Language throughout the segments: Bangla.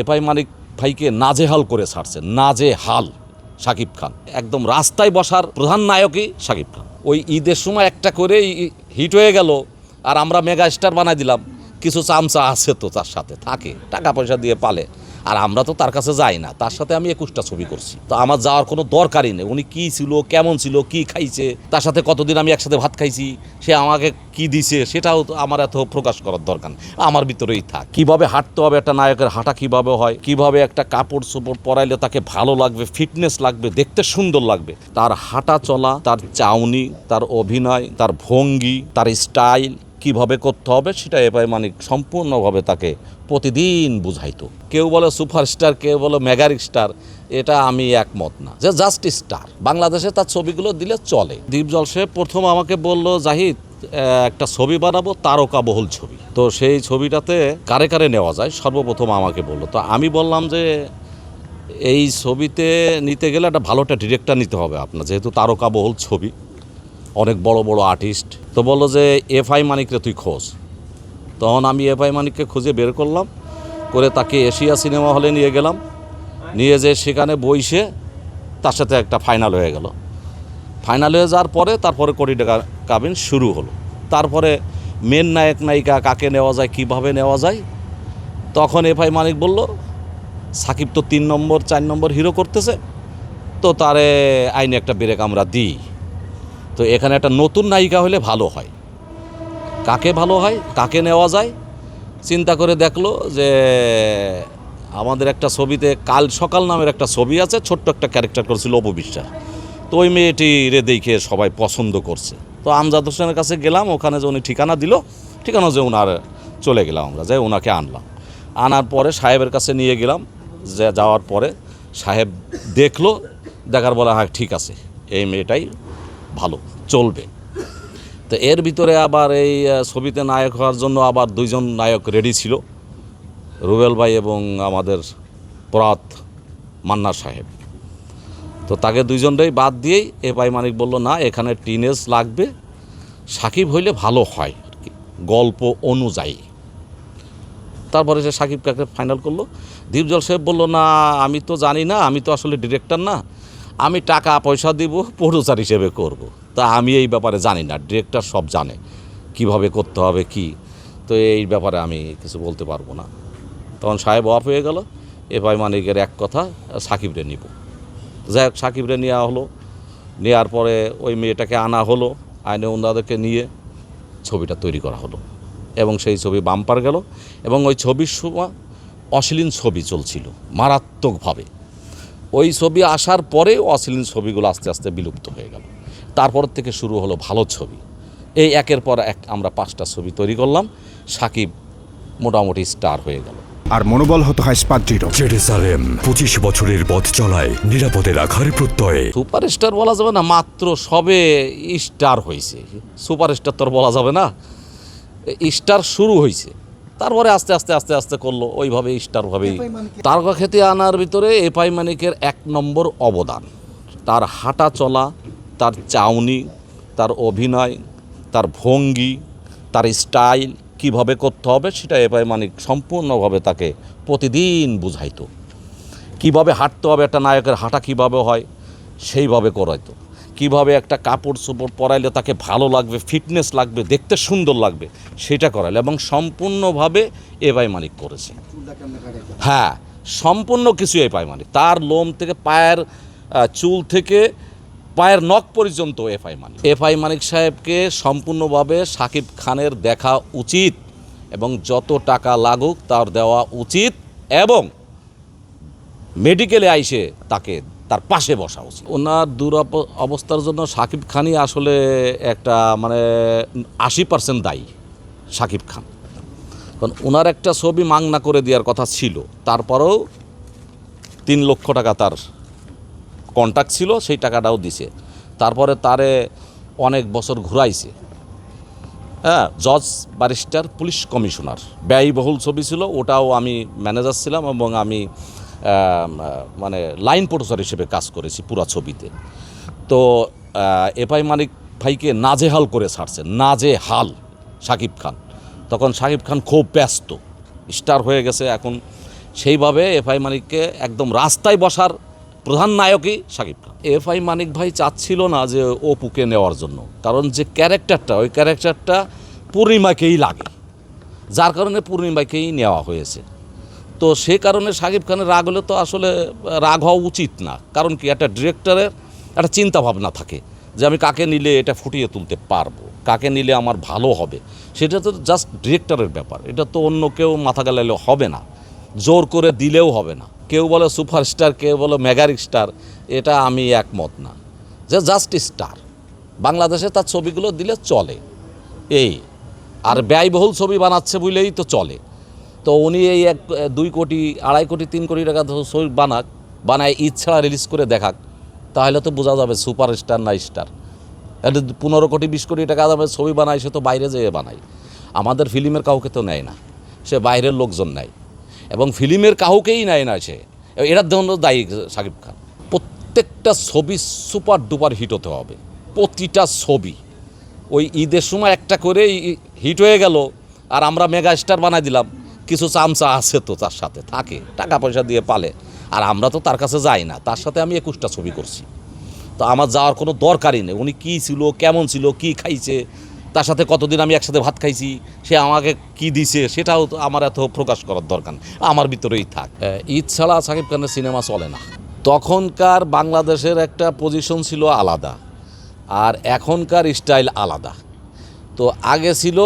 এপাই মানিক ভাইকে নাজেহাল করে ছাড়ছে, নাজেহাল সাকিব খান। একদম রাস্তায় বসার প্রধান নায়কই শাকিব খান। ওই ঈদের সময় একটা করে হিট হয়ে গেল, আর আমরা মেগা স্টার বানাই দিলাম। কিছু চামচা আছে তো তার সাথে, থাকে, টাকা পয়সা দিয়ে পালে। আর আমরা তো তার কাছে যাই না, তার সাথে আমি একুশটা ছবি করছি। তো আমার যাওয়ার কোনো দরকারই নেই, উনি কী ছিল, কেমন ছিল, কি খাইছে, তার সাথে কতদিন আমি একসাথে ভাত খাইছি, সে আমাকে কি দিছে, সেটাও তো আমার এত প্রকাশ করার দরকার আমার ভিতরেই থাক, কীভাবে হাঁটতে হবে একটা নায়কের হাঁটা কীভাবে হয়, কীভাবে একটা কাপড় চোপড় পরাইলে তাকে ভালো লাগবে, ফিটনেস লাগবে, দেখতে সুন্দর লাগবে, তার হাঁটা চলা, তার চাউনি, তার অভিনয়, তার ভঙ্গি, তার স্টাইল কীভাবে করতে হবে সেটা এবার মানিক সম্পূর্ণভাবে তাকে প্রতিদিন বুঝাইতো। কেউ বলে সুপারস্টার, কেউ বলে মেগারিক স্টার এটা আমি একমত না। যে জাস্ট স্টার। বাংলাদেশে তার ছবিগুলো দিলে চলে। দীপজল সে প্রথম আমাকে বলল, জাহিদ একটা ছবি বানাবো, তারকা বহুল ছবি। তো সেই ছবিটাতে কারে কারে নেওয়া যায়? সর্বপ্রথম আমাকে বলল। তো আমি বললাম যে, এই ছবিতে নিতে গেলে একটা ভালো একটা ডিরেক্টর নিতে হবে আপনার, যেহেতু তারকা বহুল ছবি। অনেক বড় বড় আর্টিস্ট। তো বলল যে এফ আই মানিকরে তুই খোঁজ। তখন আমি এফ আই মানিককে খুঁজে বের করলাম, করে তাকে এশিয়া সিনেমা হলে নিয়ে গেলাম। নিয়ে যে সেখানে বইসে তার সাথে একটা ফাইনাল হয়ে গেল। ফাইনাল হয়ে যাওয়ার পরে তারপরে কোটি টাকা কাবিন শুরু হলো। তারপরে মেন নায়ক নায়িকা কাকে নেওয়া যায়, কীভাবে নেওয়া যায়, তখন এফ আই মানিক বলল, সাকিব তো তিন নম্বর, চার নম্বর হিরো করতেছে, তো তারে আইনে একটা ব্রেক আমরা দিই। তো এখানে একটা নতুন নায়িকা হলে ভালো হয়। কাকে ভালো হয়, কাকে নেওয়া যায়, চিন্তা করে দেখল যে আমাদের একটা ছবিতে কাল সকাল নামের একটা ছবি আছে, ছোট্ট একটা ক্যারেক্টার করেছিল অপু বিশ্বাস। তো ওই মেয়েটি রে দেখে সবাই পছন্দ করছে। তো আমজাদ হোসেনের কাছে গেলাম, ওখানে যে উনি ঠিকানা দিল, ঠিকানা যে ওনার চলে গেলাম আমরা, যে ওনাকে আনলাম। আনার পরে সাহেবের কাছে নিয়ে গেলাম, যে যাওয়ার পরে সাহেব দেখল, দেখার বলা হ্যাঁ ঠিক আছে, এই মেয়েটাই ভালো, চলবে। তো এর ভিতরে আবার এই ছবিতে নায়ক হওয়ার জন্য আবার দুইজন নায়ক রেডি ছিল, রুবেল ভাই এবং আমাদের পরাত মান্না সাহেব। তো তাকে দুইজনটাই বাদ দিয়েই এ পাই মানিক বলল, না, এখানে টিনেজ লাগবে, সাকিব হইলে ভালো হয় আর কি, গল্প অনুযায়ী। তারপরে সে সাকিব কাকে ফাইনাল করল, দীপজল সাহেব বলল, না, আমি তো জানি না, আমি তো আসলে ডিরেক্টর না আমি টাকা পয়সা দিব, প্রডিউসার হিসেবে করব। তা আমি এই ব্যাপারে জানি না, ডিরেক্টর সব জানে। কীভাবে করতে হবে, কি? তো এই ব্যাপারে আমি কিছু বলতে পারব না। তখন সাহেব অফ হয়ে গেল। এবার মানিকের এক কথা, সাকিবরে নিব। যাই হোক, সাকিবরে নেওয়া হলো। নেওয়ার পরে ওই মেয়েটাকে আনা হলো, আইনে ওনাদেরকে নিয়ে ছবিটা তৈরি করা হলো। এবং সেই ছবি বাম্পার গেল। এবং ওই ছবির সময় অশ্লীল ছবি চলছিল, মারাত্মকভাবে। ওই ছবি আসার পরে অশ্লীল ছবিগুলো আস্তে আস্তে বিলুপ্ত হয়ে গেল। তারপর থেকে শুরু হলো ভালো ছবি। এই একের পর এক আমরা পাঁচটা ছবি তৈরি করলাম। সাকিব মোটামুটি স্টার হয়ে গেল। আর মনোবল হতো হয় জেরুসালেম পঁচিশ বছরের পথ চলায় নিরাপদে রাখার প্রত্যয়ে। সুপারস্টার বলা যাবে না মাত্র সবে স্টার হয়েছে সুপারস্টার তো আর বলা যাবে না। স্টার শুরু হয়েছে তারপরে আস্তে আস্তে আস্তে আস্তে করল। ওইভাবে স্টারভাবেই তারকা খেতে আনার ভিতরে এপাই মানিকের এক নম্বর অবদান। তার হাঁটা চলা তার চাউনি তার অভিনয় তার ভঙ্গি তার স্টাইল কীভাবে করতে হবে সেটা এপাই মানিক সম্পূর্ণভাবে তাকে প্রতিদিন বুঝাইতো। কীভাবে হাঁটতে হবে একটা নায়কের হাঁটা কীভাবে হয় সেইভাবে করাইতো। কীভাবে একটা কাপড় চোপড় পরাইলে তাকে ভালো লাগবে, ফিটনেস লাগবে, দেখতে সুন্দর লাগবে, সেটা করাইলে এবং সম্পূর্ণভাবে এবাই মালিক করেছে। হ্যাঁ সম্পূর্ণ কিছু এপাই মালিক। তার লোম থেকে পায়ের চুল থেকে পায়ের নখ পর্যন্ত এফআই মানিক এফআই মানিক সাহেবকে সম্পূর্ণভাবে সাকিব খানের দেখা উচিত এবং যত টাকা লাগুক তার দেওয়া উচিত এবং মেডিকেলে আইসে তাকে তার পাশে বসা উচিত। ওনার দুরাপ অবস্থার জন্য সাকিব খানই আসলে একটা মানে আশি পার্সেন্ট দায়ী সাকিব খান। কারণ ওনার একটা ছবি মাংনা করে দেওয়ার কথা ছিল। তারপরেও তিন লক্ষ টাকা তার কন্ট্যাক্ট ছিল, সেই টাকাটাও দিছে। তারপরে তারে অনেক বছর ঘুরাইছে। হ্যাঁ জজ, ব্যারিস্টার, পুলিশ কমিশনার। ব্যয়বহুল ছবি ছিল, ওটাও আমি ম্যানেজার ছিলাম এবং আমি মানে লাইন প্রডিউসার হিসেবে কাজ করেছি পুরা ছবিতে। তো এফআই মানিক ভাইকে নাজেহাল করে ছাড়ছে, নাজেহাল শাকিব খান। তখন শাকিব খান খুব ব্যস্ত স্টার হয়ে গেছে এখন। সেইভাবে এফআই মানিককে একদম রাস্তায় বসার প্রধান নায়কই শাকিব খান। এফআই মানিক ভাই চাচ্ছিল না যে অপুকে নেওয়ার জন্য, কারণ যে ক্যারেক্টারটা ওই ক্যারেক্টারটা পূর্ণিমাকেই লাগে। যার কারণে পূর্ণিমাকেই নেওয়া হয়েছে। তো সে কারণে শাকিব খানের রাগ হলে তো আসলে রাগ হওয়া উচিত না। কারণ কি? একটা ডিরেক্টরের একটা চিন্তা ভাবনা থাকে যে আমি কাকে নিলে এটা ফুটিয়ে তুলতে পারব, কাকে নিলে আমার ভালো হবে। সেটা তো জাস্ট ডিরেক্টরের ব্যাপার। এটা তো অন্য কেউ মাথা গেলালে হবে না। জোর করে দিলেও হবে না। কেউ বলে সুপারস্টার কেউ বলে মেগারিক স্টার এটা আমি একমত না। যে জাস্ট স্টার বাংলাদেশে তার ছবিগুলো দিলে চলে। এই, আর ব্যয়বহুল ছবি বানাচ্ছে বলেই তো চলে। তো উনি এই এক, দুই কোটি, আড়াই কোটি, তিন কোটি টাকা ছবি বানাক, বানায় ছাড়া রিলিজ করে দেখাক, তাহলে তো বোঝা যাবে সুপার স্টার না স্টার পনেরো কোটি, বিশ কোটি টাকা দামের ছবি বানায়, সে তো বাইরে যেয়ে বানায়। আমাদের ফিল্মের কাউকে তো নেয় না, সে বাইরের লোকজন নেয়। এবং ফিল্মের কাউকেই নেয় না সে। এটার জন্য দায়ী শাকিব খান। প্রত্যেকটা ছবি সুপার ডুপার হিট হতে হবে। প্রতিটা ছবি। ওই ঈদের সময় একটা করেই হিট হয়ে গেল, আর আমরা মেগা স্টার বানাই দিলাম। কিছু চামচা আছে তো তার সাথে, থাকে, টাকা পয়সা দিয়ে পালে। আর আমরা তো তার কাছে যাই না, তার সাথে আমি একুশটা ছবি করছি। তো আমার যাওয়ার কোনো দরকারই নেই, উনি কী ছিল, কেমন ছিল, কি খাইছে, তার সাথে কতদিন আমি একসাথে ভাত খাইছি, সে আমাকে কি দিছে, সেটাও তো আমার এত প্রকাশ করার দরকার আমার ভিতরেই থাক। ঈদ ছাড়া সাকিব খানের সিনেমা চলে না। তখনকার বাংলাদেশের একটা পজিশন ছিল আলাদা, আর এখনকার স্টাইল আলাদা। তো আগে ছিল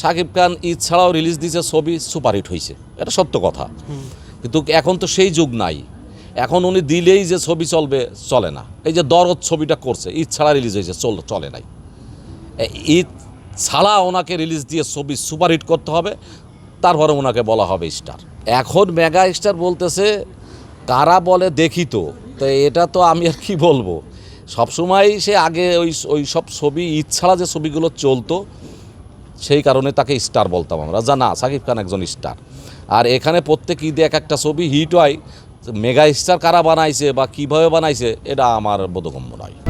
শাকিব খান ঈদ ছাড়াও রিলিজ দিয়েছে ছবি সুপারহিট হয়েছে এটা সত্য কথা। কিন্তু এখন তো সেই যুগ নাই। এখন উনি দিলেই যে ছবি চলবে, চলে না। এই যে দরদ ছবিটা করছে, ঈদ ছাড়া রিলিজ হয়েছে, চল, চলে নাই। ঈদ ছাড়া ওনাকে রিলিজ দিয়ে ছবি সুপারহিট করতে হবে, তারপরে ওনাকে বলা হবে স্টার এখন মেগা স্টার বলতেছে, কারা বলে দেখি তো। তো এটা তো আমি আর কি বলব? সবসময় সে আগে ওই ওই সব ছবি, ঈদ ছাড়া যে ছবিগুলো চলতো সেই কারণে তাকে স্টার বলতাম আমরা। যা না, সাকিব খান একজন স্টার। আর এখানে প্রত্যেক ঈদে এক একটা ছবি হিট হয়, মেগা স্টার কারা বানাইছে বা কীভাবে বানাইছে, এটা আমার বোধগম্য নয়।